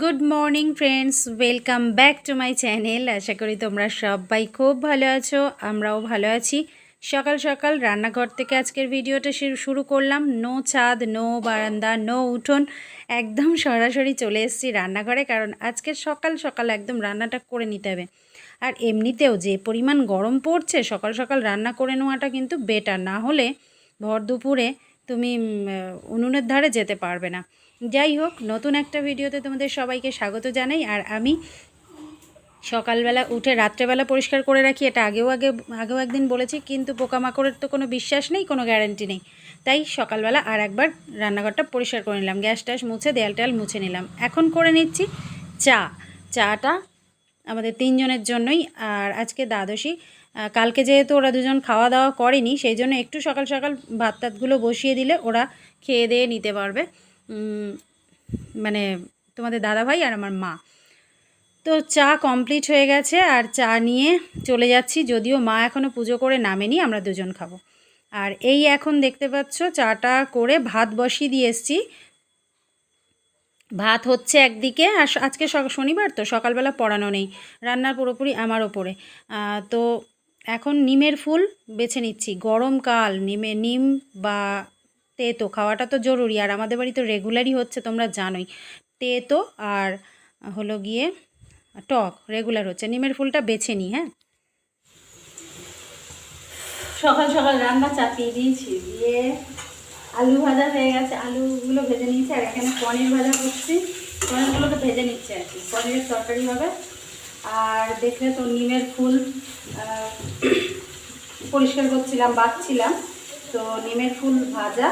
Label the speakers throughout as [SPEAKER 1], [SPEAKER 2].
[SPEAKER 1] Good morning friends welcome back to my channel আশা করি তোমরা সবাই খুব ভালো আছো, আমরাও ভালো আছি। সকাল সকাল রান্নাঘর থেকে আজকের ভিডিওটা শুরু- করলাম। নো ছাদ, নো বারান্দা, নো উঠোন। একদম সরাসরি চলে এসেছি রান্নাঘরে, কারণ আজকে সকাল সকাল একদম রান্নাটা করে নিতে হবে। আর এমনিতেও যে পরিমাণ গরম পড়ছে, সকাল সকাল রান্না করে নেওয়াটা কিন্তু বেটার না হলে ভর দুপুরে তুমি উনুনের ধারে যেতে পারবে না। যাই হোক, নতুন একটা ভিডিওতে তোমাদের সবাইকে স্বাগত জানাই। আর আমি সকালবেলা উঠে রাত্রেবেলা পরিষ্কার করে রাখি, এটা আগেও আগে, আগেও একদিন বলেছি, কিন্তু পোকামাকড়ের তো কোনো বিশ্বাস নেই, কোনো গ্যারান্টি নেই। তাই সকালবেলা আর একবার রান্নাঘরটা পরিষ্কার করে নিলাম, গ্যাস ট্যাস মুছে, দেয়াল টেয়াল মুছে নিলাম। এখন করে নিচ্ছি চা। চাটা আমাদের তিনজনের জন্যই, আর আজকে দ্বাদশী কালকে যেহেতু ওরা দুজন খাওয়া দাওয়া করেনি সেই জন্য একটু সকাল সকাল ভাত টাতগুলো বসিয়ে দিলে ওরা খেয়ে দিয়ে নিতে পারবে। মানে তোমাদের দাদাভাই আর আমার মা। তো চা কমপ্লিট হয়ে গেছে আর চা নিয়ে চলে যাচ্ছি, যদিও মা এখনও পুজো করে নামেনি, আমরা দুজন খাব। আর এই এখন দেখতে পাচ্ছ চাটা করে ভাত বসিয়ে দিয়ে এসছি। ভাত হচ্ছে একদিকে আর আজকে শনিবার তো, সকালবেলা পড়ানো নেই রান্নার পুরোপুরি আমার ওপরে। তো এখন নিমের ফুল বেছে নিচ্ছি। গরমকাল নিমে নিম বা তেতো খাওয়াটা তো জরুরি। আর আমাদের বাড়ি তো রেগুলারই হচ্ছে, তোমরা জানোই। তেতো আর হলো গিয়ে টক রেগুলার হচ্ছে। নিমের ফুলটা বেছে নিই হ্যাঁ? সকাল সকাল রান্না চাপিয়ে দিয়েছি। দিয়ে আলু ভাজা হয়ে গেছে। আলুগুলো ভেজে নিয়েছি। আর এখানে পনির ভাজা করছি। পনিরগুলোকে ভেজে নিচ্ছে আর কি। পনিরের তরকারি হবে। আর দেখলে তো নিমের ফুল পরিষ্কার করছিলাম বাঁচছিলাম তো নিমের ফুল ভাজা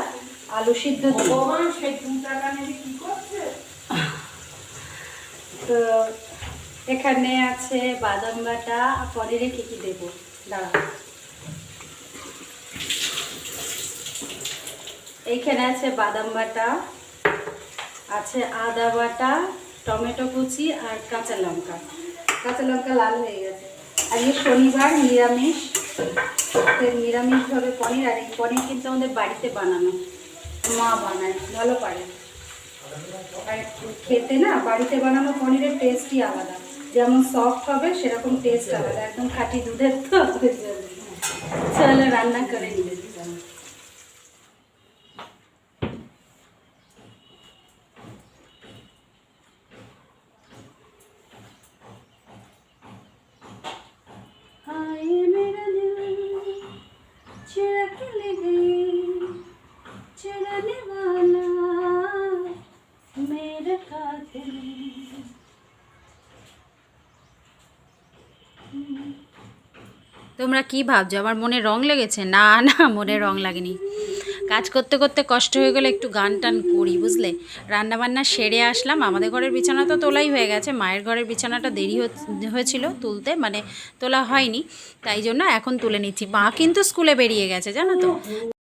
[SPEAKER 1] আলু সিদ্ধ তো এখানে আছে বাদাম বাটা পনিরে কী কী দেবো? এইখানে আছে বাদাম বাটা আছে আদা বাটা টমেটো কুচি আর কাঁচা লঙ্কা। কাঁচা লঙ্কা লাল হয়ে গেছে। আজকে শনিবার নিরামিষ। নিরামিষভাবে পনির আর এই পনির কিন্তু আমাদের বাড়িতে বানানো। মা বানায়, ভালো পারে। আর খেতে না, বাড়িতে বানানো পনিরের টেস্টই আলাদা। যেমন সফট হবে, সেরকম টেস্ট আলাদা। একদম খাঁটি দুধের তো। চলো রান্না করে নিয়ে चुरा के ले गई चुराने वाला मेरा कातिल তোমরা কি ভাবছো আমার মনে রং লেগেছে না না মনে রং লাগেনি কাজ করতে করতে কষ্ট হয়ে গেলে, একটু গান টান করি, বুঝলে? রান্নাবান্না সেরে আসলাম, আমাদের ঘরের বিছানা তো তোলাই হয়ে গেছে, মায়ের ঘরের বিছানাটা দেরি হয়েছিল তুলতে মানে তোলা হয়নি, তাই জন্য এখন তুলে নিচ্ছি। মা কিন্তু স্কুলে বেরিয়ে গেছে, জানো তো?